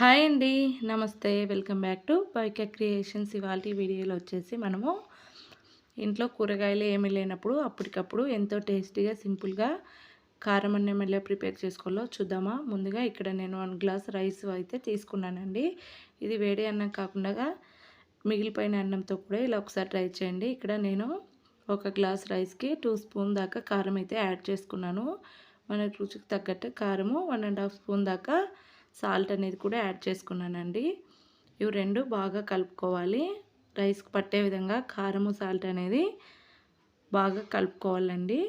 Hi అండి నమస్తే. Welcome back to పైక creations. ఇవాళ వీడియోలో వచ్చేసి మనము ఇంట్లో కూరగాయలు ఏమీ లేనప్పుడు అప్పటికప్పుడు ఎంతో టేస్టీగా సింపుల్గా కారం అన్నం ఎలా ప్రిపేర్ చేసుకోవాలో చూద్దామా? ముందుగా ఇక్కడ నేను వన్ గ్లాస్ రైస్ అయితే తీసుకున్నానండి. ఇది వేడి అన్నం కాకుండా మిగిలిపోయిన అన్నంతో కూడా ఇలా ఒకసారి ట్రై చేయండి. ఇక్కడ నేను ఒక గ్లాస్ రైస్కి టూ స్పూన్ దాకా కారం అయితే యాడ్ చేసుకున్నాను. మన రుచికి తగ్గట్టు కారము వన్ అండ్ హాఫ్ స్పూన్ దాకా సాల్ట్ అనేది కూడా యాడ్ చేసుకున్నానండి. ఇవి రెండు బాగా కలుపుకోవాలి. రైస్ పట్టే విధంగా కారము సాల్ట్ అనేది బాగా కలుపుకోవాలండి.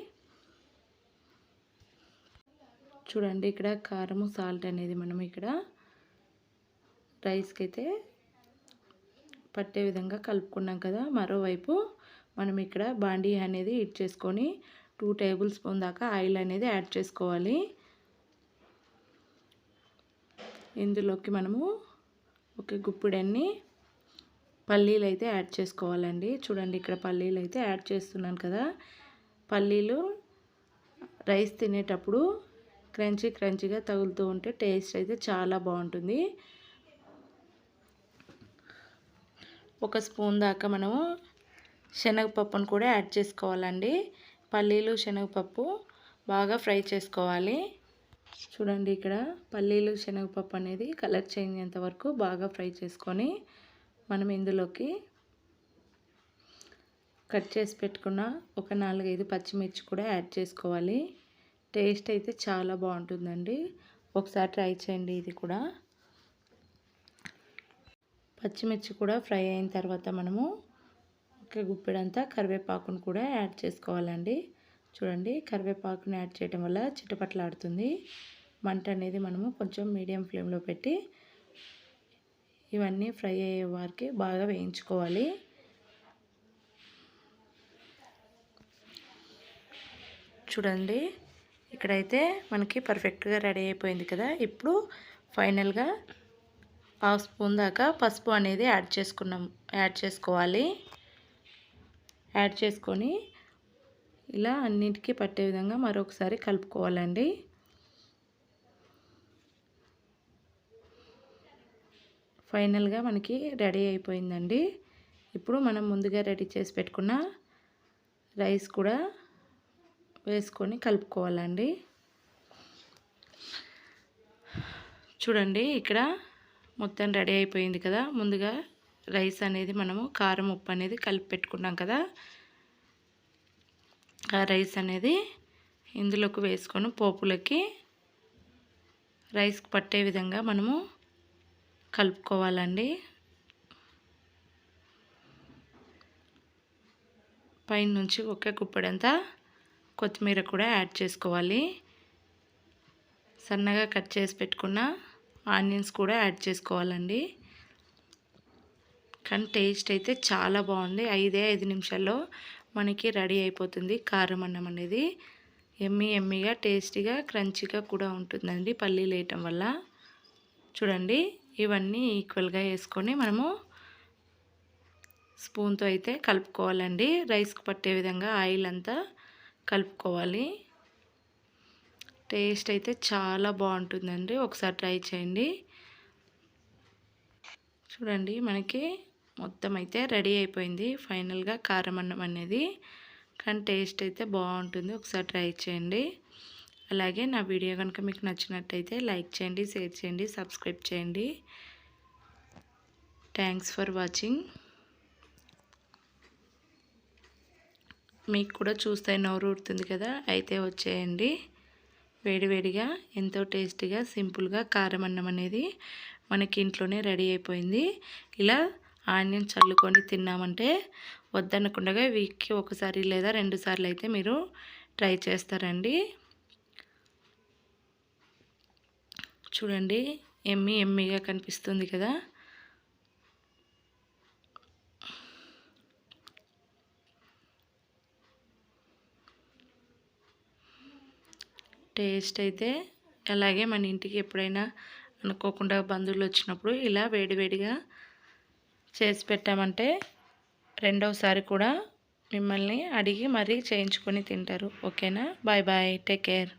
చూడండి ఇక్కడ కారము సాల్ట్ అనేది మనం ఇక్కడ రైస్కి అయితే పట్టే విధంగా కలుపుకున్నాం కదా. మరోవైపు మనం ఇక్కడ బాండీ అనేది ఇట్ చేసుకొని టూ టేబుల్ స్పూన్ దాకా ఆయిల్ అనేది యాడ్ చేసుకోవాలి. ఇందులోకి మనము ఒక గుప్పిడన్ని పల్లీలు అయితే యాడ్ చేసుకోవాలండి. చూడండి ఇక్కడ పల్లీలు అయితే యాడ్ చేస్తున్నాను కదా. పల్లీలు రైస్ తినేటప్పుడు క్రంచీ క్రంచీగా తగులుతూ ఉంటే టేస్ట్ అయితే చాలా బాగుంటుంది. ఒక స్పూన్ దాకా మనము శనగపప్పును కూడా యాడ్ చేసుకోవాలండి. పల్లీలు శనగపప్పు బాగా ఫ్రై చేసుకోవాలి. చూడండి ఇక్కడ పల్లీలు శనగపప్పు అనేది కలర్ చేంజ్ అయ్యేంత వరకు బాగా ఫ్రై చేసుకొని మనం ఇందులోకి కట్ చేసి పెట్టుకున్న ఒక నాలుగైదు పచ్చిమిర్చి కూడా యాడ్ చేసుకోవాలి. టేస్ట్ అయితే చాలా బాగుంటుందండి. ఒకసారి ట్రై చేయండి ఇది కూడా. పచ్చిమిర్చి కూడా ఫ్రై అయిన తర్వాత మనము ఒక గుప్పెడంతా కరివేపాకును కూడా యాడ్ చేసుకోవాలండి. చూడండి కరివేపాకుని యాడ్ చేయడం వల్ల చిటపట్లాడుతుంది. మంట అనేది మనము కొంచెం మీడియం ఫ్లేమ్లో పెట్టి ఇవన్నీ ఫ్రై అయ్యే వారికి బాగా వేయించుకోవాలి. చూడండి ఇక్కడైతే మనకి పర్ఫెక్ట్గా రెడీ అయిపోయింది కదా. ఇప్పుడు ఫైనల్గా హాఫ్ స్పూన్ దాకా పసుపు అనేది యాడ్ చేసుకున్నాం యాడ్ చేసుకోవాలి. యాడ్ చేసుకొని ఇలా అన్నిటికీ పట్టే విధంగా మరొకసారి కలుపుకోవాలండి. ఫైనల్గా మనకి రెడీ అయిపోయిందండి. ఇప్పుడు మనం ముందుగా రెడీ చేసి పెట్టుకున్న రైస్ కూడా వేసుకొని కలుపుకోవాలండి. చూడండి ఇక్కడ మొత్తం రెడీ అయిపోయింది కదా. ముందుగా రైస్ అనేది మనము కారం ఉప్పు అనేది కలిపి పెట్టుకున్నాం కదా. ఆ రైస్ అనేది ఇందులోకి వేసుకొని పోపులకి రైస్కి పట్టే విధంగా మనము కలుపుకోవాలండి. పైన నుంచి ఒకే కుప్పడంతా కొత్తిమీర కూడా యాడ్ చేసుకోవాలి. సన్నగా కట్ చేసి పెట్టుకున్న ఆనియన్స్ కూడా యాడ్ చేసుకోవాలండి. కానీ టేస్ట్ అయితే చాలా బాగుంది. ఐదే ఐదు నిమిషాల్లో మనకి రెడీ అయిపోతుంది కారం అన్నం అనేది. ఎమ్మి ఎమ్మిగా టేస్టీగా క్రంచీగా కూడా ఉంటుందండి పల్లీలు వేయటం వల్ల. చూడండి ఇవన్నీ ఈక్వల్గా వేసుకొని మనము స్పూన్తో అయితే కలుపుకోవాలండి. రైస్కి పట్టే విధంగా ఆయిల్ అంతా కలుపుకోవాలి. టేస్ట్ అయితే చాలా బాగుంటుందండి. ఒకసారి ట్రై చేయండి. చూడండి మనకి మొత్తం అయితే రెడీ అయిపోయింది. ఫైనల్గా కారం అన్నం అనేది. కానీ టేస్ట్ అయితే బాగుంటుంది. ఒకసారి ట్రై చేయండి. అలాగే నా వీడియో కనుక మీకు నచ్చినట్టయితే లైక్ చేయండి షేర్ చేయండి సబ్స్క్రైబ్ చేయండి. Thanks for watching. మీకు కూడా చూస్తే నోరు ఊరుతుంది కదా? అయితే వచ్చేయండి. వేడివేడిగా ఎంతో టేస్టీగా సింపుల్గా కారం అన్నం అనేది మనకి ఇంట్లోనే రెడీ అయిపోయింది. ఇలా ఆనియన్ చల్లుకొని తిన్నామంటే వద్దనకుండా వీక్కి ఒకసారి లేదా రెండు సార్లు అయితే మీరు ట్రై చేస్తారండి. చూడండి ఎమ్మి ఎమ్మిగా కనిపిస్తుంది కదా. టేస్ట్ అయితే అలాగే మన ఇంటికి ఎప్పుడైనా అనుకోకుండా బంధువులు వచ్చినప్పుడు ఇలా వేడివేడిగా చేసి పెట్టామంటే రెండవసారి కూడా మిమ్మల్ని అడిగి మరీ చేయించుకొని తింటారు. ఓకేనా? Bye bye. Take care.